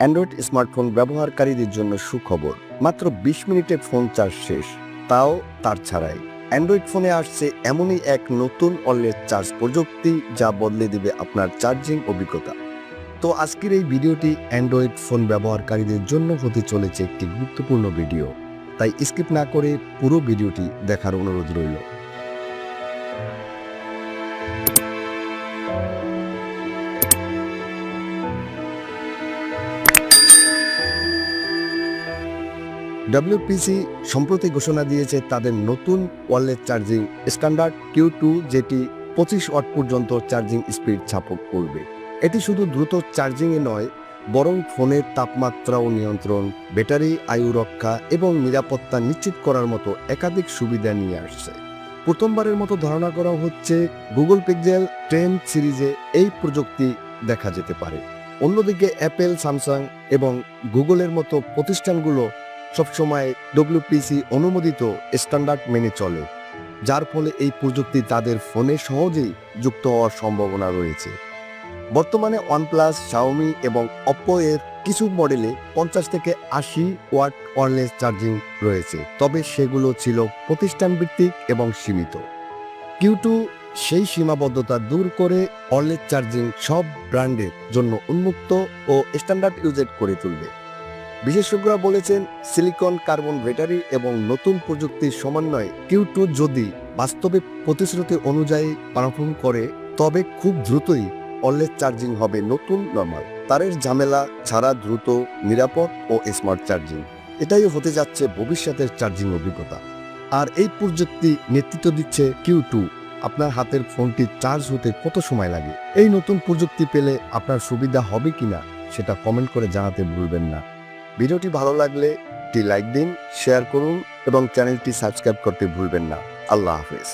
Android smartphone ব্যবহারকারীদের জন্য সুখবর। মাত্র বিশ মিনিটে ফোন চার্জ শেষ। তাও তার ছাড়াই। অ্যান্ড্রয়েড ফোনে আসছে এমনই এক নতুন অনলাইন চার্জ প্রযুক্তি যা বদলে দেবে আপনার চার্জিং অভিজ্ঞতা। তো আজকের এই ভিডিওটি অ্যান্ড্রয়েড ফোন ব্যবহারকারীদের জন্য হতে চলেছে একটি গুরুত্বপূর্ণ ভিডিও। তাই স্কিপ না করে পুরো ভিডিওটি দেখার অনুরোধ রইল। ডব্লিউপিসি সম্প্রতি ঘোষণা দিয়েছে তাদের নতুন wireless charging standard Q two যেটি পঁচিশ ওয়াট পর্যন্ত চার্জিং স্পিড ছাপক করবে। এটি শুধু দ্রুত চার্জিংয়ে নয়, বরং ফোনের তাপমাত্রাও নিয়ন্ত্রণ, ব্যাটারি আয়ু রক্ষা এবং নিরাপত্তা নিশ্চিত করার মতো একাধিক সুবিধা নিয়ে আসছে। প্রথমবারের মতো ধারণা করা হচ্ছে গুগল পিক্সেল টেন সিরিজে এই প্রযুক্তি দেখা যেতে পারে। অন্যদিকে অ্যাপেল স্যামসাং এবং গুগলের মতো প্রতিষ্ঠানগুলো সবসময় ডব্লিউপিসি অনুমোদিত স্ট্যান্ডার্ড মেনে চলে, যার ফলে এই প্রযুক্তি তাদের ফোনে সহজেই যুক্ত হওয়ার সম্ভাবনা রয়েছে। বর্তমানে ওয়ানপ্লাস শাওমি এবং অপ্পো এর কিছু মডেলে পঞ্চাশ থেকে আশি ওয়াট ওয়ারলেস চার্জিং রয়েছে, তবে সেগুলো ছিল প্রতিষ্ঠান ভিত্তিক এবং সীমিত। কিউ টু সেই সীমাবদ্ধতা দূর করে ওয়ারলেস চার্জিং সব ব্র্যান্ডের জন্য উন্মুক্ত ও স্ট্যান্ডার্ড ইউজেড করে তুলবে। বিশেষজ্ঞরা বলেছেন সিলিকন কার্বন ব্যাটারি এবং নতুন প্রযুক্তির সমন্বয়ে কিউ টু যদি বাস্তবে প্রতিশ্রুতি অনুযায়ী পারফর্ম করে, তবে খুব দ্রুতই অললেস চার্জিং হবে নতুন নর্মাল। তারের ঝামেলা ছাড়া দ্রুত, নিরাপদ ও স্মার্ট চার্জিং। এটাই হতে যাচ্ছে ভবিষ্যতের চার্জিং অভিজ্ঞতা। আর এই প্রযুক্তি নেতৃত্ব দিচ্ছে কিউ টু আপনার হাতের ফোনটি চার্জ হতে কত সময় লাগে? এই নতুন প্রযুক্তি পেলে আপনার সুবিধা হবে কিনা, সেটা কমেন্ট করে জানাতে ভুলবেন না। ভিডিওটি ভালো লাগলে একটি লাইক দিন, শেয়ার করুন এবং চ্যানেলটি সাবস্ক্রাইব করতে ভুলবেন না। আল্লাহ হাফেজ।